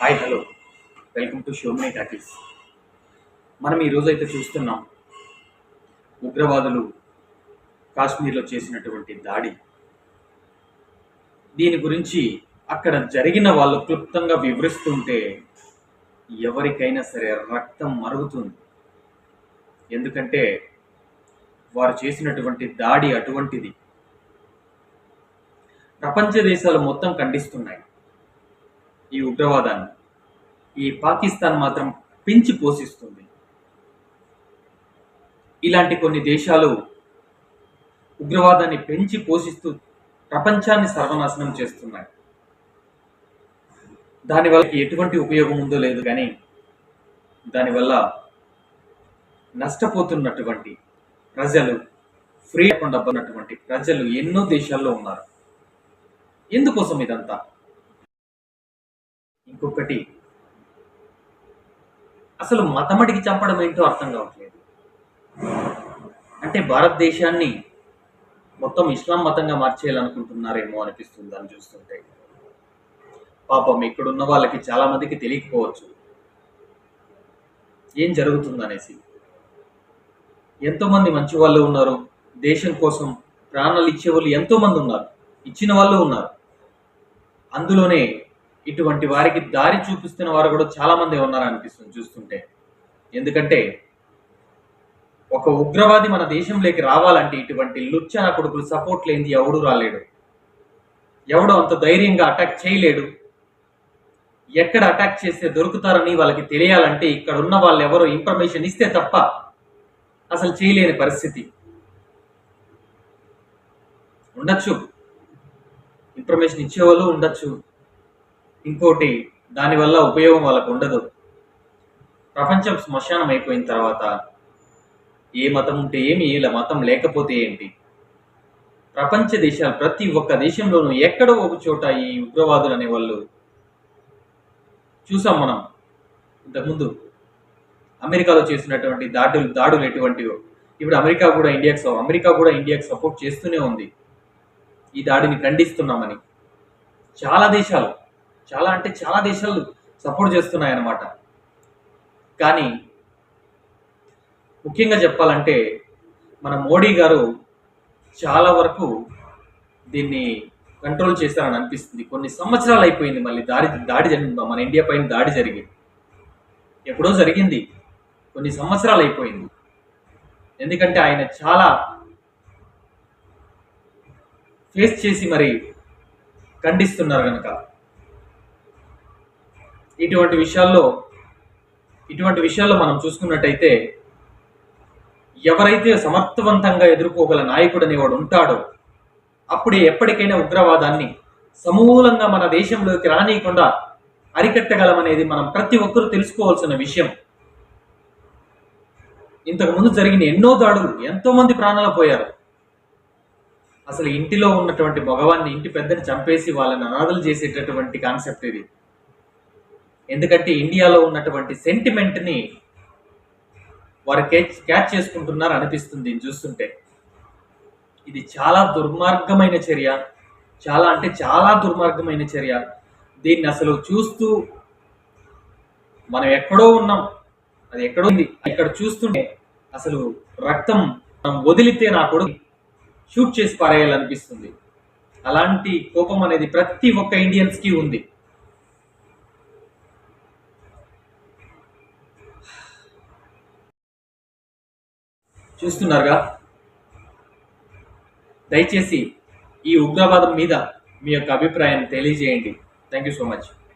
Hi hello. Welcome to షోమనీ talkies. మనం ఈరోజు అయితే చూస్తున్నాం ఉగ్రవాదులు కాశ్మీర్లో చేసినటువంటి దాడి. దీని గురించి అక్కడ జరిగిన వాళ్ళు క్లుప్తంగా వివరిస్తుంటే ఎవరికైనా సరే రక్తం మరుగుతుంది. ఎందుకంటే వారు చేసినటువంటి దాడి అటువంటిది. ప్రపంచ దేశాలు మొత్తం ఖండిస్తున్నాయి. ఈ ఉగ్రవాదాన్ని. ఈ పాకిస్తాన్ మాత్రం పెంచి పోషిస్తుంది. ఇలాంటి కొన్ని దేశాలు ఉగ్రవాదాన్ని పెంచి పోషిస్తూ ప్రపంచాన్ని సర్వనాశనం చేస్తున్నాయి. దానివల్ల ఎటువంటి ఉపయోగం ఉందో లేదు కానీ దానివల్ల నష్టపోతున్నటువంటి ప్రజలు ఫ్రీ లేకుండా ప్రజలు ఎన్నో దేశాల్లో ఉన్నారు. ఎందుకోసం ఇదంతా? ఇంకొకటి అసలు మతమడికి చంపడం ఏంటో అర్థం కావట్లేదు. అంటే భారతదేశాన్ని మొత్తం ఇస్లాం మతంగా మార్చేయాలనుకుంటున్నారేమో అనిపిస్తుంది అని చూస్తుంటే. పాపం ఇక్కడున్న వాళ్ళకి చాలా మందికి తెలియకపోవచ్చు. ఏం జరుగుతుందనేసి ఎంతోమంది మంచి వాళ్ళు ఉన్నారు. దేశం కోసం ప్రాణాలు ఇచ్చే వాళ్ళు ఎంతో మంది ఉన్నారు. ఇచ్చిన వాళ్ళు ఉన్నారు. అందులోనే ఇటువంటి వారికి దారి చూపిస్తున్న వారు కూడా చాలా మంది ఉన్నారు అనిపిస్తుంది చూస్తుంటే. ఎందుకంటే ఒక ఉగ్రవాది మన దేశంలోకి రావాలంటే ఇటువంటి లుచ్చన కొడుకులు సపోర్ట్ లేనిది ఎవడు రాలేడు. ఎవడు అంత ధైర్యంగా అటాక్ చేయలేడు. ఎక్కడ అటాక్ చేస్తే దొరుకుతారని వాళ్ళకి తెలియాలంటే ఇక్కడ ఉన్న వాళ్ళు ఎవరో ఇన్ఫర్మేషన్ ఇస్తే తప్ప అసలు చేయలేని పరిస్థితి. ఉండొచ్చు. ఇన్ఫర్మేషన్ ఇచ్చేవాళ్ళు ఉండొచ్చు. ఇంకోటి దానివల్ల ఉపయోగం వాళ్ళకు ఉండదు. ప్రపంచం శ్మశానం అయిపోయిన తర్వాత ఏ మతం ఉంటే ఏమి ఇలా మతం లేకపోతే ఏంటి? ప్రపంచ దేశాలు ప్రతి ఒక్క దేశంలోనూ ఎక్కడో ఒక చోట ఈ ఉగ్రవాదులు అనే వాళ్ళు చూసాం మనం ఇంతకుముందు. అమెరికాలో చేసినటువంటి దాడులు దాడులు ఎటువంటివో. ఇప్పుడు అమెరికా కూడా ఇండియాకు అమెరికా కూడా ఇండియాకు సపోర్ట్ చేస్తూనే ఉంది. ఈ దాడిని ఖండిస్తున్నామని. చాలా దేశాలు చాలా అంటే చాలా దేశాలు సపోర్ట్ చేస్తున్నాయి అన్నమాట కానీ ముఖ్యంగా చెప్పాలంటే మన మోడీ గారు చాలా వరకు దీన్ని కంట్రోల్ చేశారని అనిపిస్తుంది. కొన్ని సంవత్సరాలు అయిపోయింది మళ్ళీ దాడి దాడి జరిగింది. మన ఇండియా పైన దాడి జరిగింది ఎప్పుడో జరిగింది. కొన్ని సంవత్సరాలు అయిపోయింది. ఎందుకంటే ఆయన చాలా ఫేస్ చేసి మరి ఖండిస్తున్నారు కనుక ఇటువంటి విషయాల్లో ఇటువంటి విషయాల్లో మనం చూసుకున్నట్టయితే ఎవరైతే సమర్థవంతంగా ఎదుర్కోగల నాయకుడు అనేవాడు ఉంటాడో అప్పుడే ఎప్పటికైనా ఉగ్రవాదాన్ని సమూలంగా మన దేశంలోకి రానియకుండా అరికట్టగలమనేది మనం ప్రతి ఒక్కరూ తెలుసుకోవాల్సిన విషయం. ఇంతకుముందు జరిగిన ఎన్నో దాడులు ఎంతోమంది ప్రాణాలు పోయారు. అసలు ఇంటిలో ఉన్నటువంటి భగవాన్ని ఇంటి పెద్దని చంపేసి వాళ్ళని అనాథలు చేసేటటువంటి కాన్సెప్ట్ ఇది. ఎందుకంటే ఇండియాలో ఉన్నటువంటి సెంటిమెంట్ని వారు క్యాచ్ క్యాచ్ చేసుకుంటున్నారు అనిపిస్తుంది చూస్తుంటే. ఇది చాలా దుర్మార్గమైన చర్య. చాలా అంటే చాలా దుర్మార్గమైన చర్య. దీన్ని అసలు చూస్తూ మనం ఎక్కడో ఉన్నాం. అది ఎక్కడో ఉంది. ఇక్కడ చూస్తుంటే అసలు రక్తం మనం వదిలితే నా కొడుకు షూట్ చేసి పారేయాలనిపిస్తుంది. అలాంటి కోపం అనేది ప్రతి ఒక్క ఇండియన్స్కి ఉంది. చూస్తున్నారుగా? దయచేసి ఈ ఉగ్రవాదం మీద మీ యొక్క అభిప్రాయాన్ని తెలియజేయండి. Thank you so much